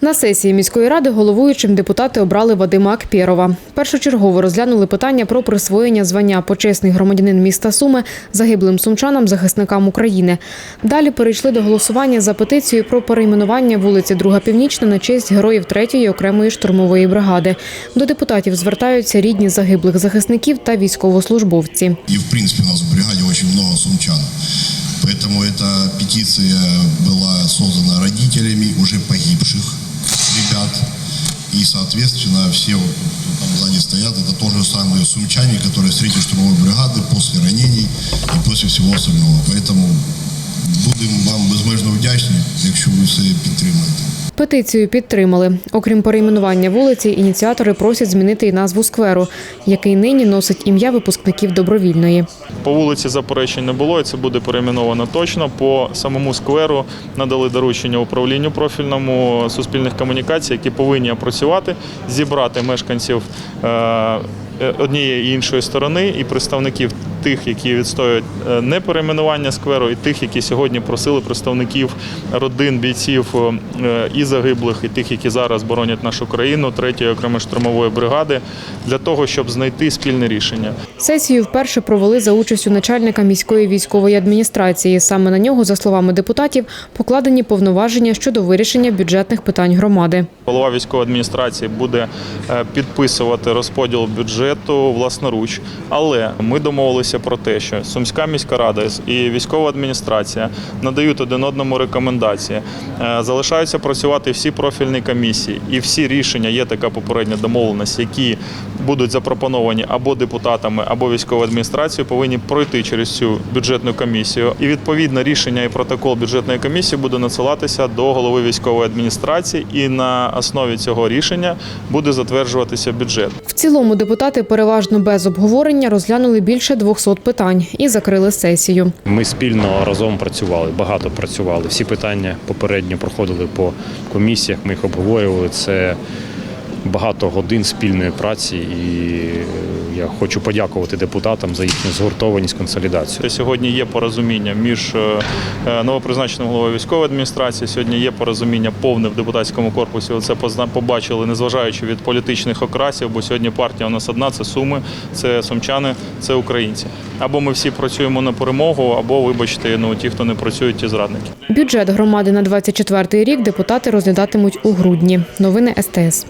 На сесії міської ради головуючим депутати обрали Вадима Акпєрова. Першочергово розглянули питання про присвоєння звання почесний громадянин міста Суми загиблим сумчанам захисникам України. Далі перейшли до голосування за петицію про перейменування вулиці Друга Північна на честь героїв 3-ї окремої штурмової бригади. До депутатів звертаються рідні загиблих захисників та військовослужбовці. И в принципе у нас в бригаде очень много сумчан. Поэтому эта петиция была создана родителями уже погибших ребят. И, соответственно, все, вот, кто там сзади стоят, это тоже самые сумчане, которые с третьей штурмовой бригады после ранений и после всего остального. Поэтому будемо вам безмежно вдячні, якщо ви все підтримаєте. Петицію підтримали. Окрім перейменування вулиці, ініціатори просять змінити і назву скверу, який нині носить ім'я випускників добровільної. По вулиці заперечень не було, і це буде перейменовано точно. По самому скверу надали доручення управлінню профільному суспільних комунікацій, які повинні опрацювати, зібрати мешканців е, однієї і іншої сторони і представників тих, які відстоюють е, не перейменування скверу, і тих, які сьогодні просили представників родин бійців е, і загиблих, і тих, які зараз боронять нашу країну, третьої окремої штурмової бригади, для того, щоб знайти спільне рішення. Сесію вперше провели за участю начальника міської військової адміністрації. Саме на нього, за словами депутатів, покладені повноваження щодо вирішення бюджетних питань громади. Голова військової адміністрації буде е, підписувати розподіл бюджету власноруч. Але ми домовилися про те, що Сумська міська рада і військова адміністрація надають один одному рекомендації. Е, Залишаються працювати всі профільні комісії, і всі рішення є така попередня домовленість, які будуть запропоновані або депутатами, або військовою адміністрацією, повинні пройти через цю бюджетну комісію. І відповідне рішення і протокол бюджетної комісії буде надсилатися до голови військової адміністрації, і на основі цього рішення буде затверджуватися бюджет. В цілому депутати переважно без обговорення розглянули більше 200 питань і закрили сесію. Ми спільно разом працювали, багато працювали. Всі питання попередньо проходили по комісіях, ми їх обговорювали. Це багато годин спільної праці, і е, я хочу подякувати депутатам за їхню згуртованість, консолідацію. Сьогодні є порозуміння між е, е, новопризначеним головою військової адміністрації. Сьогодні є порозуміння повне в депутатському корпусі. Це позна- побачили, незважаючи від політичних окрасів, бо сьогодні партія у нас одна це суми, це сумчани, це українці. Або ми всі працюємо на перемогу, або, вибачте, ну ті, хто не працюють, ті зрадники. Бюджет громади на 24 рік депутати розглядатимуть у грудні. Новини СТС.